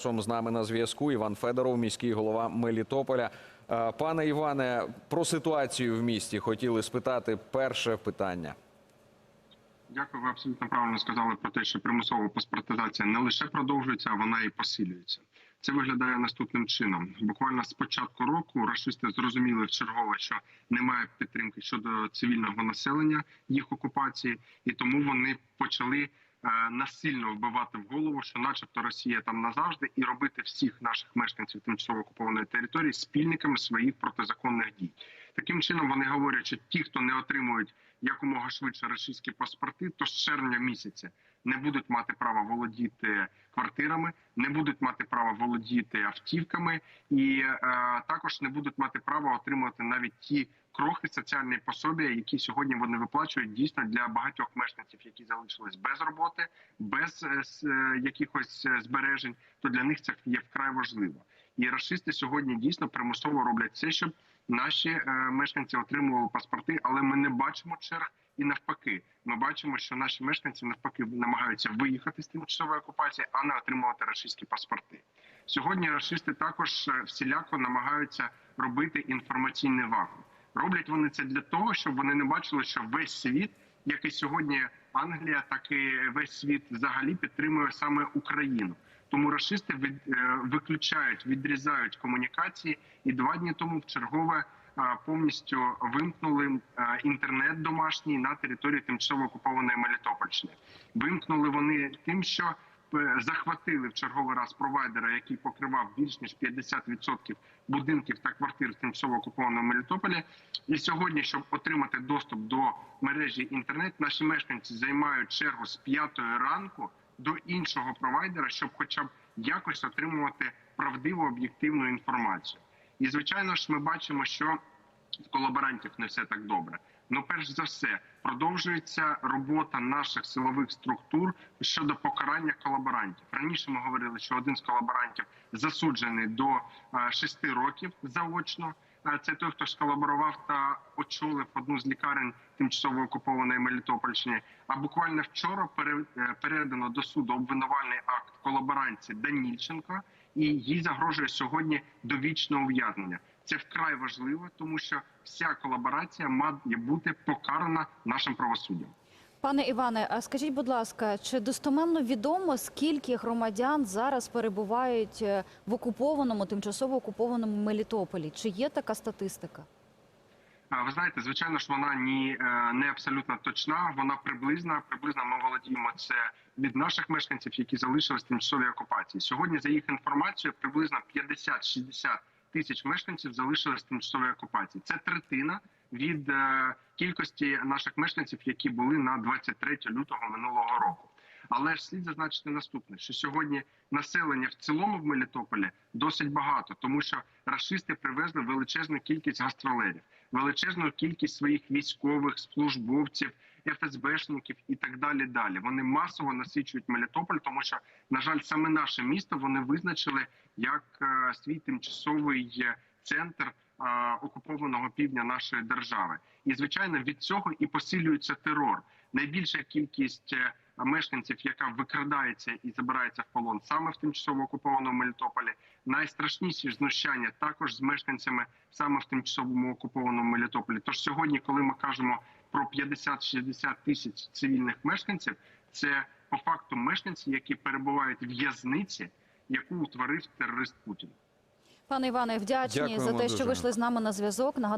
З нами на зв'язку Іван Федоров, міський голова Мелітополя. Е, Пане Іване, про ситуацію в місті хотіли спитати. Перше питання. Дякую, ви абсолютно правильно сказали про те, що примусова паспортизація не лише продовжується, а вона і посилюється. Це виглядає наступним чином. Буквально з початку року рашисти зрозуміли вчергове, що немає підтримки щодо цивільного населення їх окупації, і тому вони почали насильно вбивати в голову, що, начебто, Росія там назавжди, і робити всіх наших мешканців тимчасово окупованої території спільниками своїх протизаконних дій. Таким чином вони говорять, що ті, хто не отримують якомога швидше російські паспорти, то з червня місяця не будуть мати права володіти квартирами, не будуть мати права володіти автівками, і е, також не будуть мати права отримувати навіть ті крохи соціальної пособія, які сьогодні вони виплачують дійсно для багатьох мешканців, які залишились без роботи, без е, е, якихось е, збережень. То для них це є вкрай важливо. І расисти сьогодні дійсно примусово роблять все, щоб наші е, мешканці отримували паспорти, але ми не бачимо черг і навпаки. Ми бачимо, що наші мешканці навпаки намагаються виїхати з тимчасової окупації, а не отримувати рашистські паспорти. Сьогодні расисти також е, всіляко намагаються робити інформаційний вакуум. Роблять вони це для того, щоб вони не бачили, що весь світ, як і сьогодні Англія, так і весь світ взагалі підтримує саме Україну. Тому расисти від, е, виключають, відрізають комунікації, і два дні тому в чергове е, повністю вимкнули е, інтернет домашній на території тимчасово окупованої Мелітопольщини. Вимкнули вони тим, що захватили в черговий раз провайдера, який покривав більш ніж 50% будинків та квартир тимчасово окупованому Мелітополі. І сьогодні, щоб отримати доступ до мережі інтернет, наші мешканці займають чергу з 5 ранку до іншого провайдера, щоб, хоча б якось отримувати правдиву об'єктивну інформацію. І звичайно ж, ми бачимо, що в колаборантів не все так добре. Ну, перш за все, продовжується робота наших силових структур щодо покарання колаборантів. Раніше ми говорили, що один з колаборантів засуджений до е, шести років заочно. Е, Це той, хто сколаборував та очолив одну з лікарень тимчасово окупованої Мелітопольщини. А буквально вчора е, передано до суду обвинувальний акт колаборанці Данільченко, і їй загрожує сьогодні довічне ув'язнення. Це вкрай важливо, тому що вся колаборація має бути покарана нашим правосуддям. Пане Іване, а скажіть, будь ласка, чи достоменно відомо, скільки громадян зараз перебувають е, в окупованому, тимчасово окупованому Мелітополі? Чи є така статистика? Ви знаєте, звичайно ж, вона ні е, не абсолютно точна. Вона приблизна. Приблизно ми володіємо це від наших мешканців, які залишились в тимчасовій окупації. Сьогодні, за їх інформацією, приблизно 50-60 тисяч мешканців залишились в тимчасовій окупації. Це третина від е, кількості наших мешканців, які були на 23 лютого минулого року. Але ж слід зазначити наступне: що сьогодні населення в цілому в Мелітополі досить багато, тому що рашисти привезли величезну кількість гастролерів, величезну кількість своїх військових службовців, ФСБшників і так далі. Далі вони масово насичують Мелітополь, тому що на жаль, саме наше місто вони визначили як е, свій тимчасовий центр е, окупованого півдня нашої держави. І звичайно від цього і посилюється терор. Найбільша кількість е, мешканців, яка викрадається і забирається в полон саме в тимчасово окупованому Мелітополі. Найстрашніші знущання також з мешканцями саме в тимчасовому окупованому Мелітополі. Тож сьогодні, коли ми кажемо про 50-60 тисяч цивільних мешканців, це по факту мешканці, які перебувають в в'язниці, яку утворив терорист Путін. Пане Іване, вдячні Дякуємо за те, що дуже. вийшли з нами на зв'язок. Нагадаю,